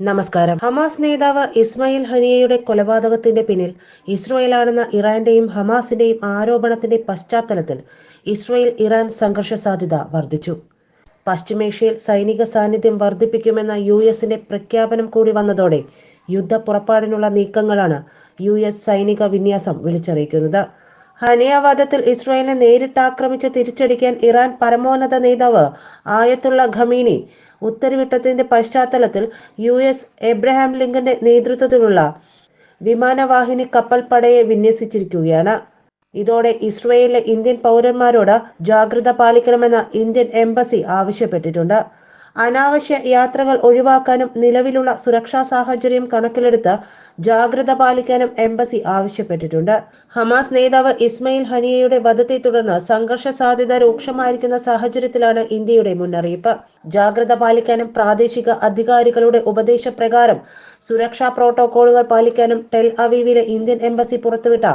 നമസ്കാരം. ഹമാസ് നേതാവ് ഇസ്മായിൽ ഹനിയയുടെ കൊലപാതകത്തിന്റെ പിന്നിൽ ഇസ്രയേലാണെന്ന ഇറാന്റെയും ഹമാസിന്റെയും ആരോപണത്തിന്റെ പശ്ചാത്തലത്തിൽ ഇസ്രയേൽ ഇറാൻ സംഘർഷ സാധ്യത വർദ്ധിച്ചു. പശ്ചിമേഷ്യയിൽ സൈനിക സാന്നിധ്യം വർദ്ധിപ്പിക്കുമെന്ന യു എസിന്റെ പ്രഖ്യാപനം കൂടി വന്നതോടെ യുദ്ധ പുറപ്പാടിനുള്ള നീക്കങ്ങളാണ് യു എസ് സൈനിക വിന്യാസം വിളിച്ചറിയിക്കുന്നത്. ഹനിയാവാദത്തിൽ ഇസ്രായേലിനെ നേരിട്ടാക്രമിച്ച് തിരിച്ചടിക്കാൻ ഇറാൻ പരമോന്നത നേതാവ് ആയത്തുള്ള ഖമീനി ഉത്തരവിട്ടതിന്റെ പശ്ചാത്തലത്തിൽ യു എസ് എബ്രഹാം ലിങ്കന്റെ നേതൃത്വത്തിലുള്ള വിമാനവാഹിനി കപ്പൽ പടയെ വിന്യസിച്ചിരിക്കുകയാണ്. ഇതോടെ ഇസ്രയേലിലെ ഇന്ത്യൻ പൗരന്മാരോട് ജാഗ്രത പാലിക്കണമെന്ന് ഇന്ത്യൻ എംബസി ആവശ്യപ്പെട്ടിട്ടുണ്ട്. അനാവശ്യ യാത്രകൾ ഒഴിവാക്കാനും നിലവിലുള്ള സുരക്ഷാ സാഹചര്യം കണക്കിലെടുത്ത് ജാഗ്രത പാലിക്കാനും എംബസി ആവശ്യപ്പെട്ടിട്ടുണ്ട്. ഹമാസ് നേതാവ് ഇസ്മയിൽ ഹനിയയുടെ വധത്തെ തുടർന്ന് സംഘർഷ സാധ്യത രൂക്ഷമായിരിക്കുന്ന സാഹചര്യത്തിലാണ് ഇന്ത്യയുടെ മുന്നറിയിപ്പ്. ജാഗ്രത പാലിക്കാനും പ്രാദേശിക അധികാരികളുടെ ഉപദേശപ്രകാരം സുരക്ഷാ പ്രോട്ടോകോളുകൾ പാലിക്കാനും ടെൽ അവീവിലെ ഇന്ത്യൻ എംബസി പുറത്തുവിട്ട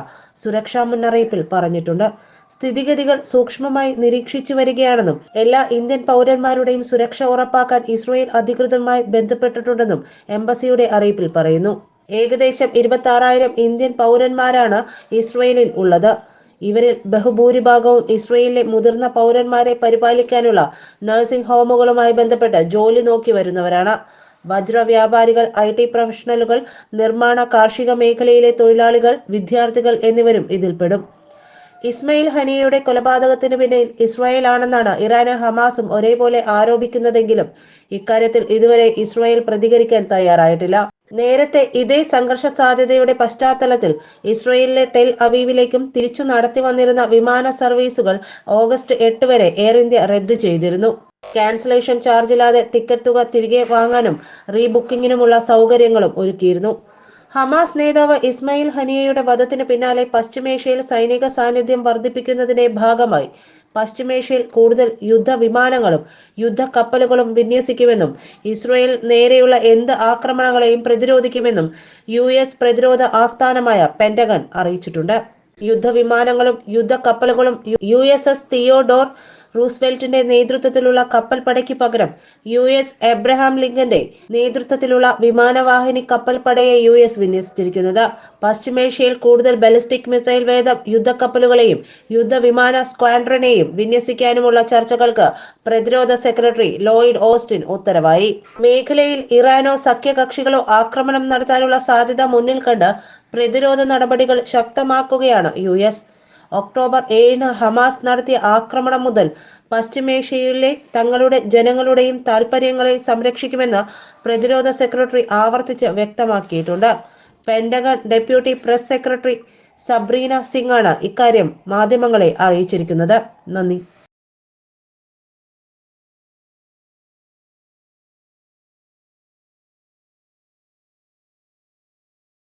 സുരക്ഷാ മുന്നറിയിപ്പിൽ പറഞ്ഞിട്ടുണ്ട്. സ്ഥിതിഗതികൾ സൂക്ഷ്മമായി നിരീക്ഷിച്ചു വരികയാണെന്നും എല്ലാ ഇന്ത്യൻ പൗരന്മാരുടെയും സുരക്ഷ ഉറപ്പാക്കാൻ ഇസ്രയേൽ അധികൃതരുമായി ബന്ധപ്പെട്ടിട്ടുണ്ടെന്നും എംബസിയുടെ അറിയിപ്പിൽ പറയുന്നു. ഏകദേശം ഇരുപത്തി ആറായിരം ഇന്ത്യൻ പൗരന്മാരാണ് ഇസ്രയേലിൽ ഉള്ളത്. ഇവരിൽ ബഹുഭൂരിഭാഗവും ഇസ്രയേലിലെ മുതിർന്ന പൗരന്മാരെ പരിപാലിക്കാനുള്ള നഴ്സിംഗ് ഹോമുകളുമായി ബന്ധപ്പെട്ട് ജോലി നോക്കി വരുന്നവരാണ്. വജ്ര വ്യാപാരികൾ ഐ ടി പ്രൊഫഷണലുകൾ നിർമ്മാണ കാർഷിക മേഖലയിലെ തൊഴിലാളികൾ വിദ്യാർത്ഥികൾ എന്നിവരും ഇതിൽപ്പെടും. ഇസ്മയിൽ ഹനിയയുടെ കൊലപാതകത്തിന് പിന്നിൽ ഇസ്രായേൽ ആണെന്നാണ് ഇറാനും ഹമാസും ഒരേപോലെ ആരോപിക്കുന്നതെങ്കിലും ഇക്കാര്യത്തിൽ ഇതുവരെ ഇസ്രായേൽ പ്രതികരിക്കാൻ തയ്യാറായിട്ടില്ല. നേരത്തെ ഇതേ സംഘർഷ സാധ്യതയുടെ പശ്ചാത്തലത്തിൽ ഇസ്രയേലിലെ ടെൽ അവീവിലേക്കും തിരിച്ചു നടത്തി വന്നിരുന്ന വിമാന സർവീസുകൾ ഓഗസ്റ്റ് എട്ട് വരെ എയർ ഇന്ത്യ റദ്ദു ചെയ്തിരുന്നു. ക്യാൻസലേഷൻ ചാർജില്ലാതെ ടിക്കറ്റ് തുക തിരികെ വാങ്ങാനും റീബുക്കിങ്ങിനുമുള്ള സൗകര്യങ്ങളും ഒരുക്കിയിരുന്നു. ഹമാസ് നേതാവ് ഇസ്മായിൽ ഹനിയയുടെ വധത്തിന് പിന്നാലെ പശ്ചിമേഷ്യയിൽ സൈനിക സാന്നിധ്യം വർദ്ധിപ്പിക്കുന്നതിന്റെ ഭാഗമായി പശ്ചിമേഷ്യയിൽ കൂടുതൽ യുദ്ധവിമാനങ്ങളും യുദ്ധക്കപ്പലുകളും വിന്യസിക്കുമെന്നും ഇസ്രയേൽ നേരെയുള്ള എന്ത് ആക്രമണങ്ങളെയും പ്രതിരോധിക്കുമെന്നും യു എസ് പ്രതിരോധ ആസ്ഥാനമായ പെന്റഗൺ അറിയിച്ചിട്ടുണ്ട്. യുദ്ധവിമാനങ്ങളും യുദ്ധക്കപ്പലുകളും യു എസ് എസ് തിയോഡോർ റൂസ്വെൽറ്റിന്റെ നേതൃത്വത്തിലുള്ള കപ്പൽപ്പടയ്ക്ക് പകരം യു എസ് എബ്രഹാം ലിങ്കന്റെ നേതൃത്വത്തിലുള്ള വിമാനവാഹിനി കപ്പൽപ്പടയെ യു എസ് വിന്യസിച്ചിരിക്കുന്നത്. പശ്ചിമേഷ്യയിൽ കൂടുതൽ ബലിസ്റ്റിക് മിസൈൽ വേദ യുദ്ധക്കപ്പലുകളെയും യുദ്ധവിമാന സ്ക്വാഡ്രനെയും വിന്യസിക്കാനുമുള്ള ചർച്ചകൾക്ക് പ്രതിരോധ സെക്രട്ടറി ലോയിഡ് ഓസ്റ്റിൻ ഉത്തരവായി. മേഖലയിൽ ഇറാനോ സഖ്യകക്ഷികളോ ആക്രമണം നടത്താനുള്ള സാധ്യത മുന്നിൽ കണ്ട് പ്രതിരോധ നടപടികൾ ശക്തമാക്കുകയാണ് യു എസ്. ഒക്ടോബർ ഏഴിന് ഹമാസ് നടത്തിയ ആക്രമണം മുതൽ പശ്ചിമേഷ്യയിലെ തങ്ങളുടെ ജനങ്ങളുടെയും താൽപ്പര്യങ്ങളെ സംരക്ഷിക്കുമെന്ന് പ്രതിരോധ സെക്രട്ടറി ആവർത്തിച്ച് വ്യക്തമാക്കിയിട്ടുണ്ട്. Pentagon deputy press secretary Sabrina Singh ആണ് ഇക്കാര്യം മാധ്യമങ്ങളെ അറിയിച്ചിരിക്കുന്നത്. നന്ദി.